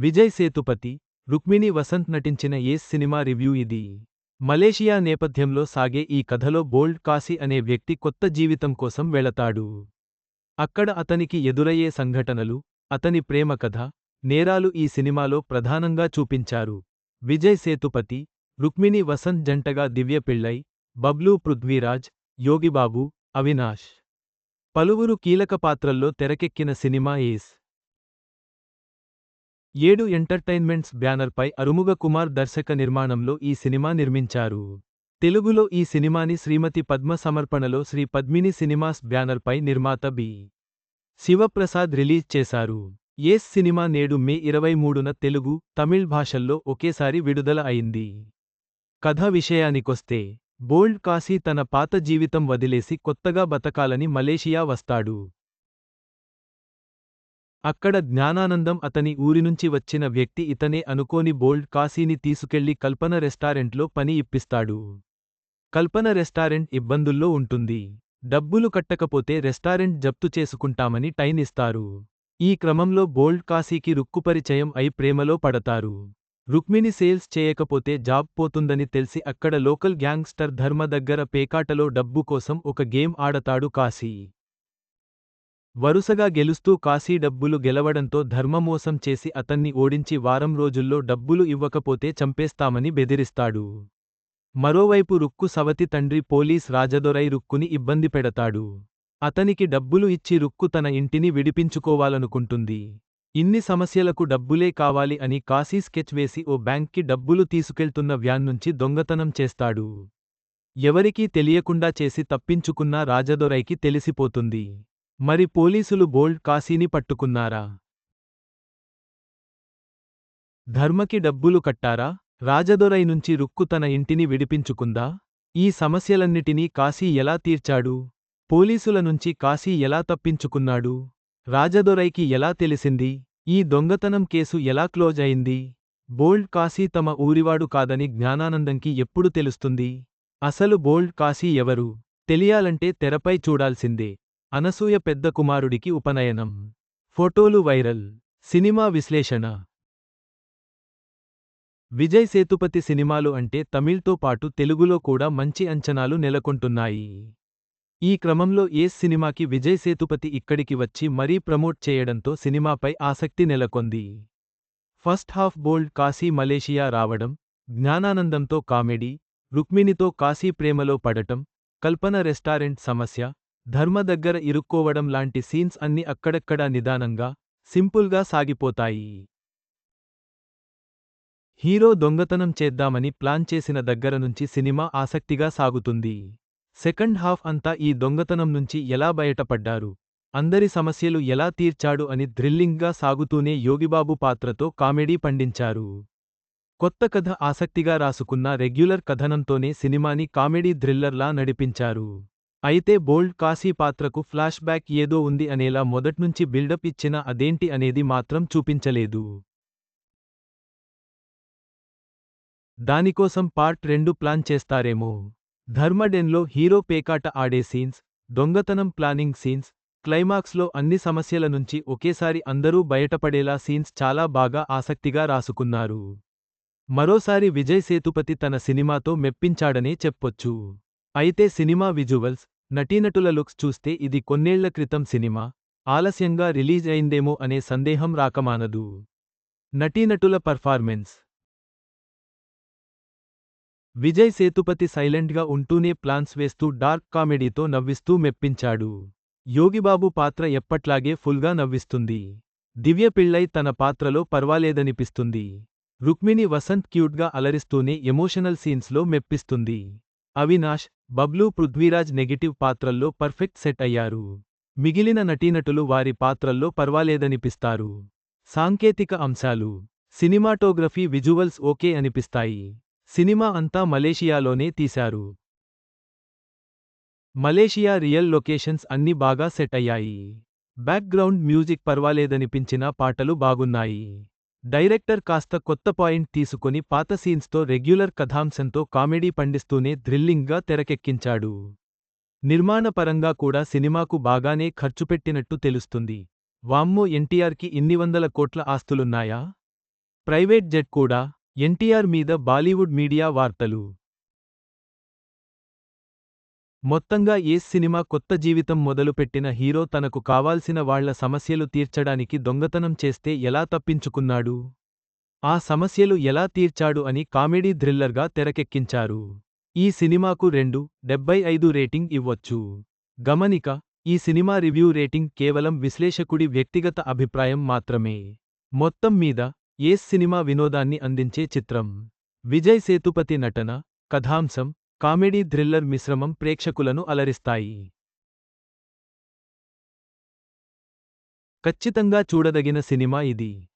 విజయ్ సేతుపతి రుక్మిణి వసంత్ నటించిన Ace cinema review ఇది? Malaysia నేపథ్యంలో సాగే ఈ కథలో బోల్డ్ కాశీ అనే వ్యక్తి కొత్త జీవితం కోసం వెళతాడు. అక్కడ అతనికి ఎదురయ్యే సంఘటనలు అతని ప్రేమ కథ నేరాలు ఈ సినిమాలో ప్రధానంగా చూపించారు. విజయ్ సేతుపతి రుక్మిణి వసంత్ జంటగా దివ్య పిళ్ళై బబ్లూ పృథ్వీరాజ్ యోగిబాబు అవినాష్. పలువురు కీలక పాత్రల్లో తెరకెక్కిన సినిమా ఏస్. ఏడు ఎంటర్టైన్మెంట్స్ బ్యానర్పై అరుముగ కుమార్ దర్శక నిర్మాణంలో ఈ సినిమా నిర్మించారు. తెలుగులో ఈ సినిమాని శ్రీమతి పద్మ సమర్పణలో శ్రీ పద్మిని సినిమాస్ బ్యానర్పై నిర్మాత బి. శివప్రసాద్ రిలీజ్ చేశారు. ఏస్ సినిమా నేడు మే ఇరవై మూడున తెలుగు తమిళ్ భాషల్లో ఒకేసారి విడుదల అయింది. కథ విషయానికొస్తే బోల్డ్ కాశీ తన పాత జీవితం వదిలేసి కొత్తగా బతకాలని మలేషియా వస్తాడు. అక్కడ జ్ఞానానందం అతని ఊరినుంచి వచ్చిన వ్యక్తి ఇతనే అనుకోని బోల్డ్ కాశీని తీసుకెళ్ళి కల్పన రెస్టారెంట్లో పని ఇప్పిస్తాడు. కల్పన రెస్టారెంట్ ఇబ్బందుల్లో ఉంటుంది. డబ్బులు కట్టకపోతే రెస్టారెంట్ జప్తు చేసుకుంటామని టైన్ ఇస్తారు. ఈ క్రమంలో బోల్డ్ కాశీకి రుక్కుపరిచయం అయి ప్రేమలో పడతారు. రుక్మిణి సేల్స్ చేయకపోతే జాబ్ పోతుందని తెలిసి అక్కడ లోకల్ గ్యాంగ్స్టర్ ధర్మ దగ్గర పేకాటలో డబ్బు కోసం ఒక గేమ్ ఆడతాడు కాశీ. వరుసగా గెలుస్తూ కాశీ డబ్బులు గెలవడంతో ధర్మమోసం చేసి అతన్ని ఓడించి వారం రోజుల్లో డబ్బులు ఇవ్వకపోతే చంపేస్తామని బెదిరిస్తాడు. మరోవైపు రుక్కు సవతి తండ్రి పోలీస్ రాజదొరై రుక్కుని ఇబ్బంది పెడతాడు. అతనికి డబ్బులు ఇచ్చి రుక్కు తన ఇంటిని విడిపించుకోవాలనుకుంటుంది. ఇన్ని సమస్యలకు డబ్బులే కావాలి అని కాశీ స్కెచ్ వేసి ఓ బ్యాంక్కి డబ్బులు తీసుకెళ్తున్న వ్యాన్ నుంచి దొంగతనం చేస్తాడు. ఎవరికీ తెలియకుండా చేసి తప్పించుకున్నా రాజదొరైకి తెలిసిపోతుంది. మరి పోలీసులు బోల్డ్ కాశీని పట్టుకున్నారా? ధర్మకి డబ్బులు కట్టారా? రాజదొరై నుంచి రుక్కు తన ఇంటిని విడిపించుకుందా? ఈ సమస్యలన్నిటినీ కాశీ ఎలా తీర్చాడు? పోలీసుల నుంచి కాశీ ఎలా తప్పించుకున్నాడు? రాజదొరైకి ఎలా తెలిసింది? ఈ దొంగతనం కేసు ఎలా క్లోజ్ అయింది? బోల్డ్ కాశీ తమ ఊరివాడు కాదని జ్ఞానానందంకి ఎప్పుడు తెలుస్తుంది? అసలు బోల్డ్ కాశీ ఎవరు? తెలియాలంటే తెరపై చూడాల్సిందే. అనసూయ పెద్ద కుమారుడికి ఉపనయనం. ఫోటోలు వైరల్. సినిమా విశ్లేషణ. విజయ్ సేతుపతి సినిమాలు అంటే తమిళ్తో పాటు తెలుగులో కూడా మంచి అంచనాలు నెలకొంటున్నాయి. ఈ క్రమంలో ఏ సినిమాకి విజయ్ సేతుపతి ఇక్కడికి వచ్చి మరీ ప్రమోట్ చేయడంతో సినిమాపై ఆసక్తి నెలకొంది. First half bold Kashi Malaysia రావడం జ్ఞానానందంతో కామెడీ రుక్మిణితో కాశీ ప్రేమలో పడటం కల్పన రెస్టారెంట్ సమస్య ధర్మ దగ్గర ఇరుక్కోవడం లాంటి సీన్స్ అన్ని అక్కడక్కడా నిదానంగా సింపుల్గా సాగిపోతాయి. హీరో దొంగతనం చేద్దామని ప్లాన్ చేసిన దగ్గర నుంచి సినిమా ఆసక్తిగా సాగుతుంది. సెకండ్ హాఫ్ అంతా ఈ దొంగతనం నుంచి ఎలా బయటపడ్డారు? అందరి సమస్యలు ఎలా తీర్చాడు అని థ్రిల్లింగ్గా సాగుతూనే యోగిబాబు పాత్రతో కామెడీ పండించారు. కొత్త కథ ఆసక్తిగా రాసుకున్న రెగ్యులర్ కథనంతోనే సినిమాని కామెడీ థ్రిల్లర్లా నడిపించారు. అయితే బోల్డ్ కాశీ పాత్రకు ఫ్లాష్ బ్యాక్ ఏదో ఉంది అనేలా మొదట్నుంచి బిల్డప్ ఇచ్చిన అదేంటి అనేది మాత్రం చూపించలేదు. దానికోసం పార్ట్ రెండు ప్లాన్ చేస్తారేమో. ధర్మడెన్లో హీరో పేకాట ఆడే సీన్స్ దొంగతనం ప్లానింగ్ సీన్స్ క్లైమాక్స్లో అన్ని సమస్యల నుంచి ఒకేసారి అందరూ బయటపడేలా సీన్స్ చాలా బాగా ఆసక్తిగా రాసుకున్నారు. మరోసారి విజయ్ సేతుపతి తన సినిమాతో మెప్పించాడనే చెప్పొచ్చు. అయితే సినిమా విజువల్స్ నటీనటుల లుక్స్ చూస్తే ఇది కొన్నేళ్ళ క్రితం సినిమా ఆలస్యంగా రిలీజ్ అయిందేమో అనే సందేహం రాకమానదు. నటీనటుల పర్ఫార్మెన్స్. విజయ్ సేతుపతి సైలెంట్గా ఉంటూనే ప్లాన్స్ వేస్తూ డార్క్ కామెడీతో నవ్విస్తూ మెప్పించాడు. యోగిబాబు పాత్ర ఎప్పట్లాగే ఫుల్గా నవ్విస్తుంది. దివ్య పిళ్ళై తన పాత్రలో పర్వాలేదనిపిస్తుంది. రుక్మిణి వసంత్ క్యూట్గా అలరిస్తూనే ఎమోషనల్ సీన్స్లో మెప్పిస్తుంది. అవినాష్ బబ్లూ పృథ్వీరాజ్ నెగిటివ్ పాత్రల్లో పర్ఫెక్ట్ సెట్ అయ్యారు. మిగిలిన నటీనటులు వారి పాత్రల్లో పర్వాలేదనిపిస్తారు. సాంకేతిక అంశాలు. సినిమాటోగ్రఫీ విజువల్స్ ఓకే అనిపిస్తాయి. సినిమా అంతా మలేషియాలోనే తీశారు. మలేషియా రియల్ లొకేషన్స్ అన్ని బాగా సెట్ అయ్యాయి. బ్యాక్గ్రౌండ్ మ్యూజిక్ పర్వాలేదనిపించినా పాటలు బాగున్నాయి. డైరెక్టర్ కాస్త కొత్త పాయింట్ తీసుకుని పాత సీన్స్తో రెగ్యులర్ కథాంశంతో కామెడీ పండిస్తూనే థ్రిల్లింగ్గా తెరకెక్కించాడు. నిర్మాణపరంగా కూడా సినిమాకు బాగానే ఖర్చుపెట్టినట్టు తెలుస్తుంది. వామ్మో ఎన్టీఆర్కి ఇన్ని వందల కోట్ల ఆస్తులున్నాయా? ప్రైవేట్ జెట్ కూడా ఎన్టీఆర్ మీద బాలీవుడ్ మీడియా వార్తలు. మొత్తంగా ఏస్ సినిమా కొత్త జీవితం మొదలుపెట్టిన హీరో తనకు కావాల్సిన వాళ్ళ సమస్యలు తీర్చడానికి దొంగతనం చేస్తే ఎలా తప్పించుకున్నాడు? ఆ సమస్యలు ఎలా తీర్చాడు అని కామెడీ థ్రిల్లర్గా తెరకెక్కించారు. ఈ సినిమాకు రెండు డెబ్బై ఐదు రేటింగ్ ఇవ్వొచ్చు. గమనిక ఈ సినిమా రివ్యూ రేటింగ్ కేవలం విశ్లేషకుడి వ్యక్తిగత అభిప్రాయం మాత్రమే. మొత్తం మీద ఏస్ సినిమా వినోదాన్ని అందించే చిత్రం. విజయ్ సేతుపతి నటన కథాంశం కామెడీ థ్రిల్లర్ మిశ్రమం ప్రేక్షకులను అలరిస్తాయి. ఖచ్చితంగా చూడదగిన సినిమా ఇది.